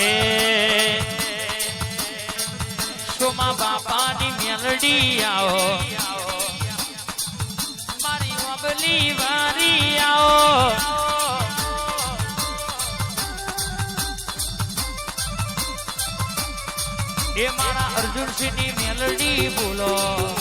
હે. સોમા બાપાની મેલડી આવો. મારી બબલી વારી આવો. એ મારા અર્જુનસિંહની મેલડી બોલો.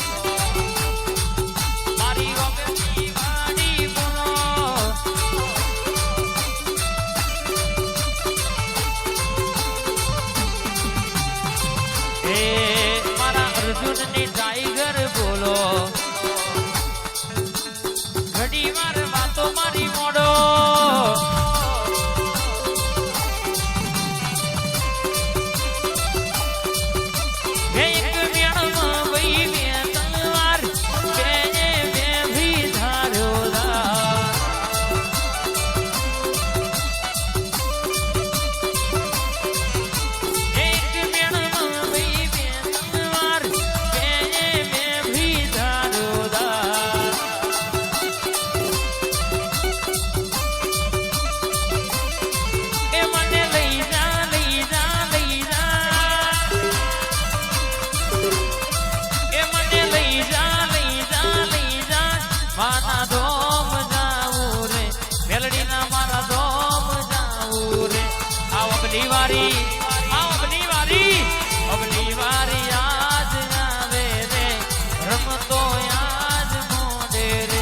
અબની વારી આવ અબની વારી અબની વારી આજ આવે રે, રમતો આજ મોડે રે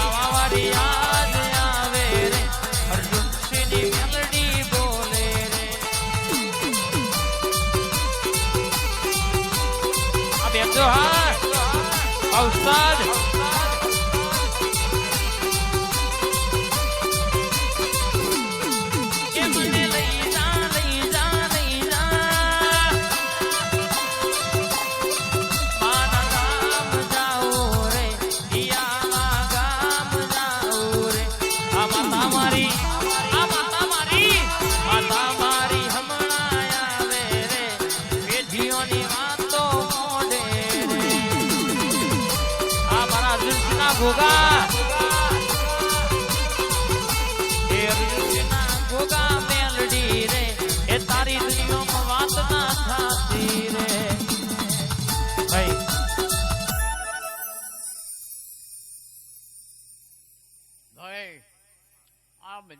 આવા વારી આજ આવે રે, અર્જુન સિંહની મેલડી બોલે રે. આ બેન જો હા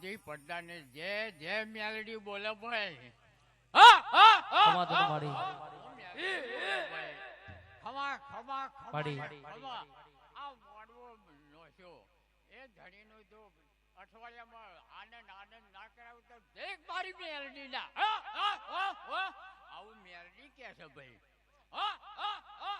બધી પડદાને જે જે મેલડી બોલે ભાઈ. હા હા હા. ખમા ખમા ખમા પાડી. ખમા. ખમા આ મોડવો નોશ્યો એ ધણીનું તો અઠવાડિયામાં આનંદ આનંદ ના કરાવું તો એક મારી મેરડી ના હા હા હા હા. આવું મેલડી કે છે ભાઈ. હા હા હા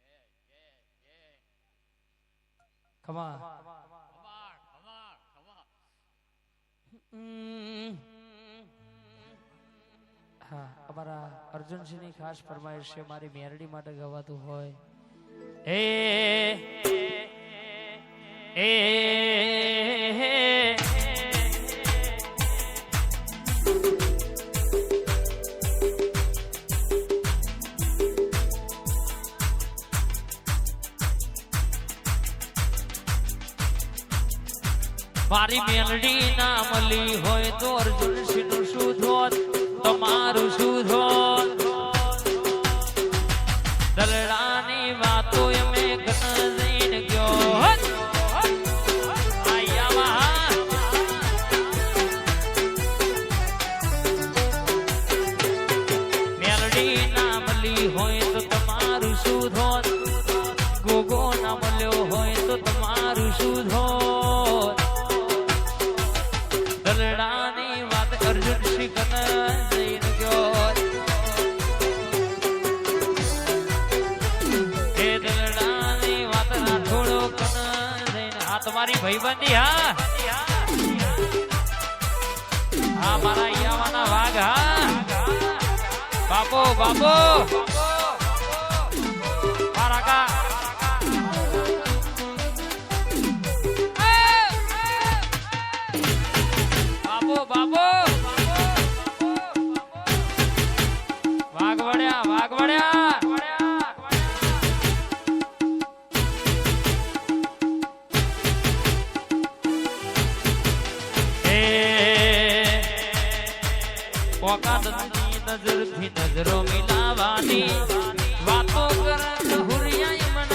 જય જય જય ખમા હા અમારા અર્જુનસિંહની ખાસ ફરમાઈશ છે મારી મેરડી માટે ગવાતું હોય. એ એ મારી મેલડી ના મળી હોય તો અર્જુનનું શું ધોત તમારું શું ધોત દલડાની વાતો એમે ઘન જઈને ગયો. મેલડી ના મળી હોય તો તમારું શું ભાઈબંધી હા. હા મારા ઈયાવાના વાઘ હા. બાપો બાપો. ઓકાતની નજરથી નજરો મિલાવાની. વાતો કરે હુરિયાઈ મન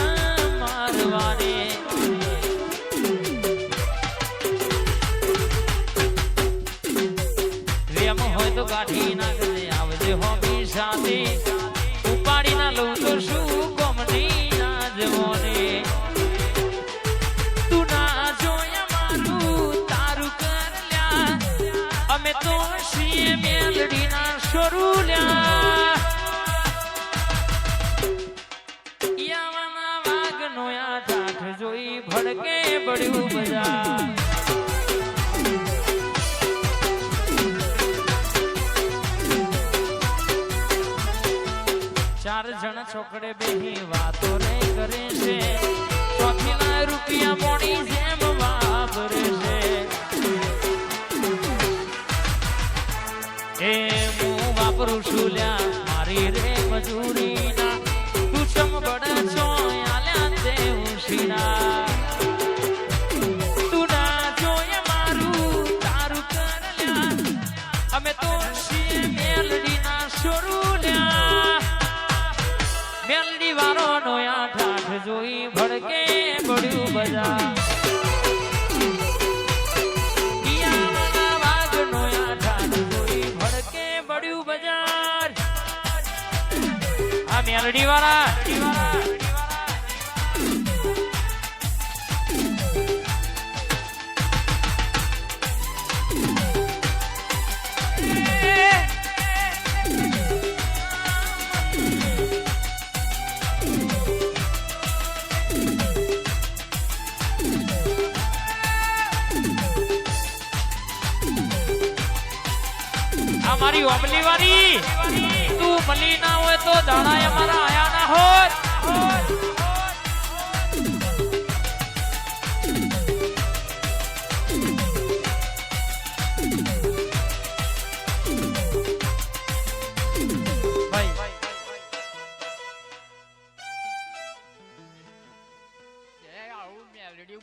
મારવાની. રેમ હોય તો કાઢી નાખજે આવજે હોમી સાથે. ઉપાડી ના લઉં તો શું કોમની ના તું ના જોયા મારું તારું કર લ્યા. અમે તો જોઈ ભડકે બજાર. ચાર જણ છોકડે બેહી વાતો રે કરે છે. ચોથી રૂપિયા મોડી જેમ વાપરે છે. એ હું વાપરું છું લ્યા. મારી રે મજૂરી ના તું ચમ બડે છો, આલ્યા તારું કર અમે તો છીએ મેલડી ના મેલડી વાળો નો આ ઠાઠ જોઈ ભડકે ભડ્યું બજા. મેલડી વાળા મારી વાળી તું ના હોય તો દાડા અમારા આયા ના હોત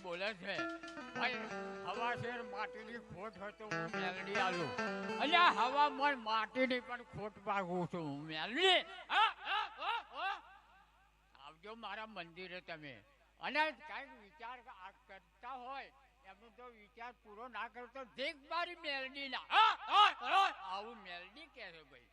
બોલે છે. માટીની ખોટ પણ ખોટ. આવજો મારા મંદિરે તમે. અને કાંઈક વિચાર કરતા હોય તો વિચાર પૂરો ના કરતો દેખ મારી મેલડી આવું મેલડી કહે છે ભાઈ.